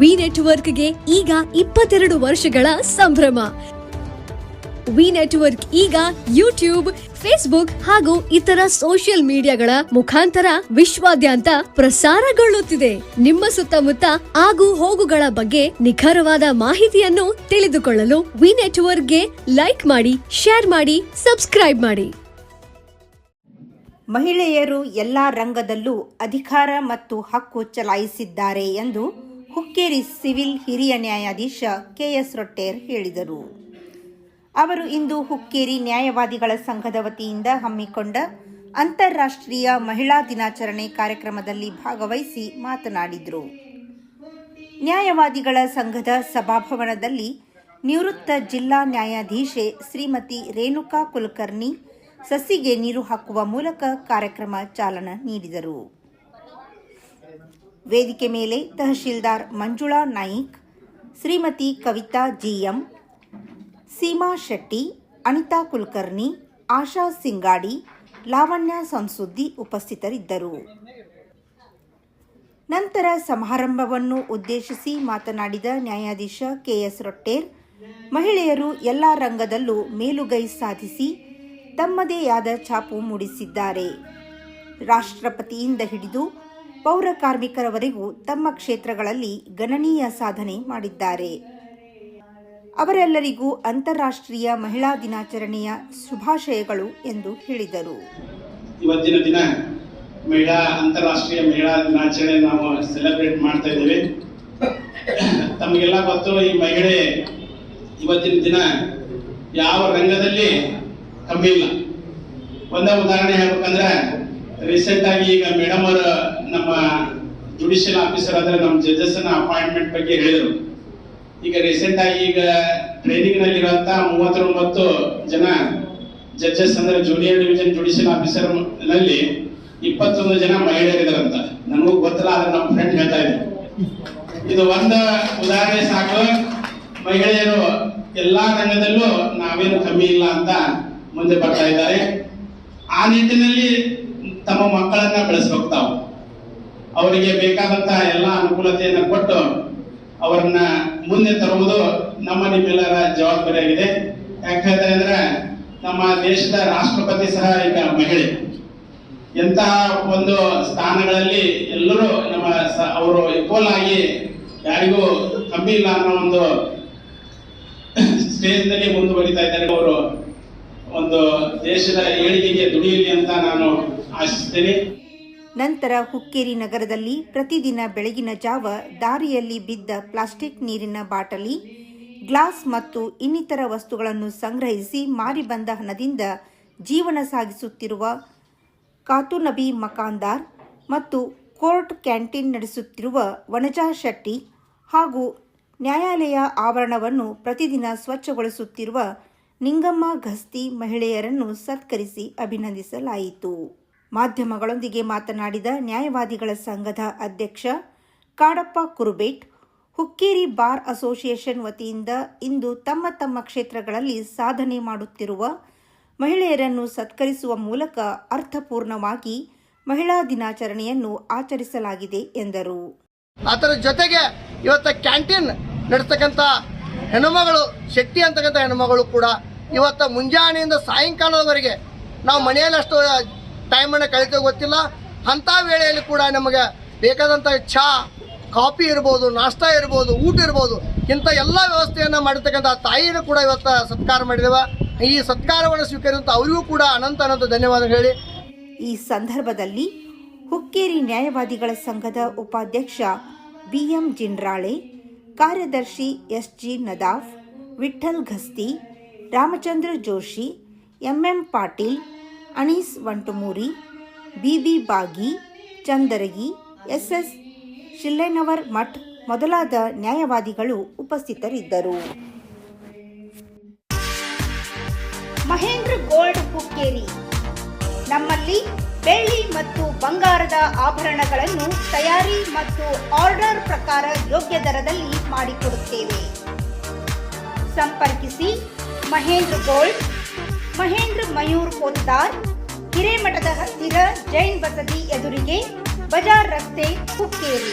V ನೆಟ್ವರ್ಕ್ಗೆ ಈಗ ಇಪ್ಪತ್ತೆರಡು ವರ್ಷಗಳ ಸಂಭ್ರಮ. ವಿ ನೆಟ್ವರ್ಕ್ ಈಗ ಯೂಟ್ಯೂಬ್, ಫೇಸ್ಬುಕ್ ಹಾಗೂ ಇತರ ಸೋಷಿಯಲ್ ಮೀಡಿಯಾಗಳ ಮುಖಾಂತರ ವಿಶ್ವಾದ್ಯಂತ ಪ್ರಸಾರಗೊಳ್ಳುತ್ತಿದೆ. ನಿಮ್ಮ ಸುತ್ತಮುತ್ತ ಆಗು ಹೋಗುಗಳ ಬಗ್ಗೆ ನಿಖರವಾದ ಮಾಹಿತಿಯನ್ನು ತಿಳಿದುಕೊಳ್ಳಲು ವಿ ನೆಟ್ವರ್ಕ್ಗೆ ಲೈಕ್ ಮಾಡಿ, ಶೇರ್ ಮಾಡಿ, ಸಬ್ಸ್ಕ್ರೈಬ್ ಮಾಡಿ. ಮಹಿಳೆಯರು ಎಲ್ಲ ರಂಗದಲ್ಲೂ ಅಧಿಕಾರ ಮತ್ತು ಹಕ್ಕು ಚಲಾಯಿಸಿದ್ದಾರೆ ಎಂದು ಹುಕ್ಕೇರಿ ಸಿವಿಲ್ ಹಿರಿಯ ನ್ಯಾಯಾಧೀಶ ಕೆಎಸ್ ರೊಟ್ಟೇರ್ ಹೇಳಿದರು. ಅವರು ಇಂದು ಹುಕ್ಕೇರಿ ನ್ಯಾಯವಾದಿಗಳ ಸಂಘದ ವತಿಯಿಂದ ಹಮ್ಮಿಕೊಂಡ ಅಂತಾರಾಷ್ಟ್ರೀಯ ಮಹಿಳಾ ದಿನಾಚರಣೆ ಕಾರ್ಯಕ್ರಮದಲ್ಲಿ ಭಾಗವಹಿಸಿ ಮಾತನಾಡಿದರು. ನ್ಯಾಯವಾದಿಗಳ ಸಂಘದ ಸಭಾಭವನದಲ್ಲಿ ನಿವೃತ್ತ ಜಿಲ್ಲಾ ನ್ಯಾಯಾಧೀಶೆ ಶ್ರೀಮತಿ ರೇಣುಕಾ ಕುಲಕರ್ಣಿ ಸಸಿಗೆ ನೀರು ಹಾಕುವ ಮೂಲಕ ಕಾರ್ಯಕ್ರಮ ಚಾಲನೆ ನೀಡಿದರು. ವೇದಿಕೆ ಮೇಲೆ ತಹಶೀಲ್ದಾರ್ ಮಂಜುಳಾ ನಾಯಿಕ್, ಶ್ರೀಮತಿ ಕವಿತಾ ಜಿಎಂ, ಸೀಮಾ ಶೆಟ್ಟಿ, ಅನಿತಾ ಕುಲಕರ್ಣಿ, ಆಶಾ ಸಿಂಗಾಡಿ, ಲಾವಣ್ಯ ಸಂಸುದ್ದಿ ಉಪಸ್ಥಿತರಿದ್ದರು. ನಂತರ ಸಮಾರಂಭವನ್ನು ಉದ್ದೇಶಿಸಿ ಮಾತನಾಡಿದ ನ್ಯಾಯಾಧೀಶ ಕೆಎಸ್ ರೊಟ್ಟೇರ್, ಮಹಿಳೆಯರು ಎಲ್ಲ ರಂಗದಲ್ಲೂ ಮೇಲುಗೈ ಸಾಧಿಸಿ ತಮ್ಮದೇ ಆದ ಛಾಪು ಮೂಡಿಸಿದ್ದಾರೆ. ರಾಷ್ಟ್ರಪತಿಯಿಂದ ಹಿಡಿದು ಪೌರ ಕಾರ್ಮಿಕರವರೆಗೂ ತಮ್ಮ ಕ್ಷೇತ್ರಗಳಲ್ಲಿ ಗಣನೀಯ ಸಾಧನೆ ಮಾಡಿದ್ದಾರೆ. ಅವರೆಲ್ಲರಿಗೂ ಅಂತಾರಾಷ್ಟ್ರೀಯ ಮಹಿಳಾ ದಿನಾಚರಣೆಯ ಶುಭಾಶಯಗಳು ಎಂದು ಹೇಳಿದರು. ಇವತ್ತಿನ ದಿನ ಮಹಿಳಾ, ಅಂತಾರಾಷ್ಟ್ರೀಯ ಮಹಿಳಾ ದಿನಾಚರಣೆ ನಾವು ಸೆಲೆಬ್ರೇಟ್ ಮಾಡ್ತಾ ಇದ್ದೇವೆ. ತಮಗೆಲ್ಲ ಗೊತ್ತು, ಈ ಮಹಿಳೆ ಇವತ್ತಿನ ದಿನ ಯಾವ ರಂಗದಲ್ಲಿ ಕಮ್ಮಿ ಇಲ್ಲ. ಒಂದೇ ಉದಾಹರಣೆ ಹೇಳ್ಬೇಕಂದ್ರೆ ರೀಸೆಂಟ್ ಆಗಿ ಈಗ ಮೇಡಮ್ ಅವರು ನಮ್ಮ ಜುಡಿಷಿಯಲ್ ಆಫೀಸರ್ ಆದ್ರೆ ನಮ್ಮ ಜಡ್ಜಸ್ ಅಪಾಯಿಂಟ್ಮೆಂಟ್ ಬಗ್ಗೆ ಹೇಳಿದರು. ಈಗ ರೀಸೆಂಟ್ ಆಗಿ ಈಗ ಟ್ರೈನಿಂಗ್ನಲ್ಲಿ ಇರುವಂತ ಮೂವತ್ತೊಂಬತ್ತು ಜನ ಜಡ್ಜಸ್ ಅಂದ್ರೆ ಜೂನಿಯರ್ ಡಿವಿಷನ್ ಜುಡಿಷಿಯಲ್ ಆಫೀಸರ್ನಲ್ಲಿ ಇಪ್ಪತ್ತೊಂದು ಜನ ಮಹಿಳೆಯರಿದಾರಂತ ನನಗೂ ಗೊತ್ತಿಲ್ಲ, ಆದ್ರೆ ನಮ್ಮ ಫ್ರೆಂಡ್ ಹೇಳ್ತಾ ಇದ್ರು. ಇದು ಒಂದ ಉದಾಹರಣೆ ಸಾಕು. ಮಹಿಳೆಯರು ಎಲ್ಲಾ ರಂಗದಲ್ಲೂ ನಾವೇನು ಕಮ್ಮಿ ಇಲ್ಲ ಅಂತ ಮುಂದೆ ಬರ್ತಾ ಇದ್ದಾರೆ. ಆ ನಿಟ್ಟಿನಲ್ಲಿ ತಮ್ಮ ಮಕ್ಕಳನ್ನ ಬೆಳೆಸ್ಬೇಕು ತಾವು. ಅವರಿಗೆ ಬೇಕಾದಂತಹ ಎಲ್ಲ ಅನುಕೂಲತೆಯನ್ನು ಕೊಟ್ಟು ಅವರನ್ನ ಮುಂದೆ ತರುವುದು ನಮ್ಮ ನಿಮ್ಮೆಲ್ಲರ ಜವಾಬ್ದಾರಿಯಾಗಿದೆ ಯಾಕಂದ್ರೆ ನಮ್ಮ ದೇಶದ ರಾಷ್ಟ್ರಪತಿ ಸಹ ಈಗ ಮಹಿಳೆ. ಎಂತಹ ಒಂದು ಸ್ಥಾನಗಳಲ್ಲಿ ಎಲ್ಲರೂ ನಮ್ಮ ಅವರು ಇಕ್ವಲ್ ಆಗಿ ಯಾರಿಗೂ ಕಮ್ಮಿ ಇಲ್ಲ ಅನ್ನೋ ಒಂದು ಸ್ಟೇಜ್ನಲ್ಲಿ ಮುಂದುವರಿತಾ ಇದ್ದಾರೆ. ಅವರು ಒಂದು ದೇಶದ ಏಳಿಗೆಗೆ ದುಡಿಯಲಿ ಅಂತ ನಾನು ಆಶಿಸ್ತೇನೆ. ನಂತರ ಹುಕ್ಕೇರಿ ನಗರದಲ್ಲಿ ಪ್ರತಿದಿನ ಬೆಳಗಿನ ಜಾವ ದಾರಿಯಲ್ಲಿ ಬಿದ್ದ ಪ್ಲಾಸ್ಟಿಕ್ ನೀರಿನ ಬಾಟಲಿ, ಗ್ಲಾಸ್ ಮತ್ತು ಇನ್ನಿತರ ವಸ್ತುಗಳನ್ನು ಸಂಗ್ರಹಿಸಿ ಮಾರಿ ಬಂದ ಹಣದಿಂದ ಜೀವನ ಸಾಗಿಸುತ್ತಿರುವ ಕಾತುನಬಿ ಮಕಾಂದಾರ್ ಮತ್ತು ಕೋರ್ಟ್ ಕ್ಯಾಂಟೀನ್ ನಡೆಸುತ್ತಿರುವ ವನಜಾ ಶೆಟ್ಟಿ ಹಾಗೂ ನ್ಯಾಯಾಲಯ ಆವರಣವನ್ನು ಪ್ರತಿದಿನ ಸ್ವಚ್ಛಗೊಳಿಸುತ್ತಿರುವ ನಿಂಗಮ್ಮ ಘಸ್ತಿ ಮಹಿಳೆಯರನ್ನು ಸತ್ಕರಿಸಿ ಅಭಿನಂದಿಸಲಾಯಿತು. ಮಾಧ್ಯಮಗಳೊಂದಿಗೆ ಮಾತನಾಡಿದ ನ್ಯಾಯವಾದಿಗಳ ಸಂಘದ ಅಧ್ಯಕ್ಷ ಕಾಡಪ್ಪ ಕುರುಬೇಟ್, ಹುಕ್ಕೇರಿ ಬಾರ್ ಅಸೋಸಿಯೇಷನ್ ವತಿಯಿಂದ ಇಂದು ತಮ್ಮ ತಮ್ಮ ಕ್ಷೇತ್ರಗಳಲ್ಲಿ ಸಾಧನೆ ಮಾಡುತ್ತಿರುವ ಮಹಿಳೆಯರನ್ನು ಸತ್ಕರಿಸುವ ಮೂಲಕ ಅರ್ಥಪೂರ್ಣವಾಗಿ ಮಹಿಳಾ ದಿನಾಚರಣೆಯನ್ನು ಆಚರಿಸಲಾಗಿದೆ ಎಂದರು. ಅದರ ಜೊತೆಗೆ ಇವತ್ತ ಕ್ಯಾಂಟೀನ್ ನಡೆಸ್ತಕ್ಕಂಥ ಹೆಣ್ಣುಮಗಳು, ಶೆಟ್ಟಿ ಅಂತಕ್ಕಂಥ ಹೆಣ್ಣುಮಗಳು ಕೂಡ ಇವತ್ತ ಮುಂಜಾನೆಯಿಂದ ಸಾಯಂಕಾಲದವರೆಗೆ ನಾವು ಮನೆಯಲ್ಲಿ ಅಷ್ಟು ಟೈಮನ್ನು ಕಳಿತೇವೆ ಗೊತ್ತಿಲ್ಲ. ಅಂಥ ವೇಳೆಯಲ್ಲಿ ಕೂಡ ನಮಗೆ ಬೇಕಾದಂಥ ಚಹಾ ಕಾಫಿ ಇರ್ಬೋದು, ನಾಷ್ಟಾ ಇರ್ಬೋದು, ಊಟ ಇರ್ಬೋದು, ಇಂಥ ಎಲ್ಲ ವ್ಯವಸ್ಥೆಯನ್ನು ಮಾಡಿರ್ತಕ್ಕಂಥ ತಾಯಿಯನ್ನು ಕೂಡ ಇವತ್ತು ಸತ್ಕಾರ ಮಾಡಿದೆವ. ಈ ಸತ್ಕಾರವನ್ನು ಸ್ವೀಕರಿಸಿದಂಥ ಅವರಿಗೂ ಕೂಡ ಅನಂತ ಅನಂತ ಧನ್ಯವಾದ ಹೇಳಿ. ಈ ಸಂದರ್ಭದಲ್ಲಿ ಹುಕ್ಕೇರಿ ನ್ಯಾಯವಾದಿಗಳ ಸಂಘದ ಉಪಾಧ್ಯಕ್ಷ ಬಿ ಎಂ ಜಿನ್ರಾಳೆ ಕಾರ್ಯದರ್ಶಿ S G Nadaf Vithal Ghasti, Ramachandra Joshi, MM Patil Anees Vantumuri, BB Bagi, Chandaragi, SS ಶಿಲ್ಲೆನವರ್ Math ಮೊದಲಾದ ನ್ಯಾಯವಾದಿಗಳು ಉಪಸ್ಥಿತರಿದ್ದರು. ಮಹೇಂದ್ರ ಗೋಲ್ಡ್ ಹುಕ್ಕೇರಿ ನಮ್ಮಲ್ಲಿ ಬೆಳ್ಳಿ ಮತ್ತು ಬಂಗಾರದ ಆಭರಣಗಳನ್ನು ತಯಾರಿ ಮತ್ತು ಆರ್ಡರ್ ಪ್ರಕಾರ ಯೋಗ್ಯ ದರದಲ್ಲಿ ಮಾಡಿಕೊಡುತ್ತೇವೆ. ಸಂಪರ್ಕಿಸಿ ಮಹೇಂದ್ರ ಗೋಲ್ಡ್ ಮಹೇಂದ್ರ ಮಯೂರ್ ಪೋದ್ದಾರ್ ಹಿರೇಮಠದ ಹತ್ತಿರ ಜೈನ್ ಬಸದಿ ಎದುರಿಗೆ ಬಜಾರ್ ರಸ್ತೆ ಹುಕ್ಕೇರಿ.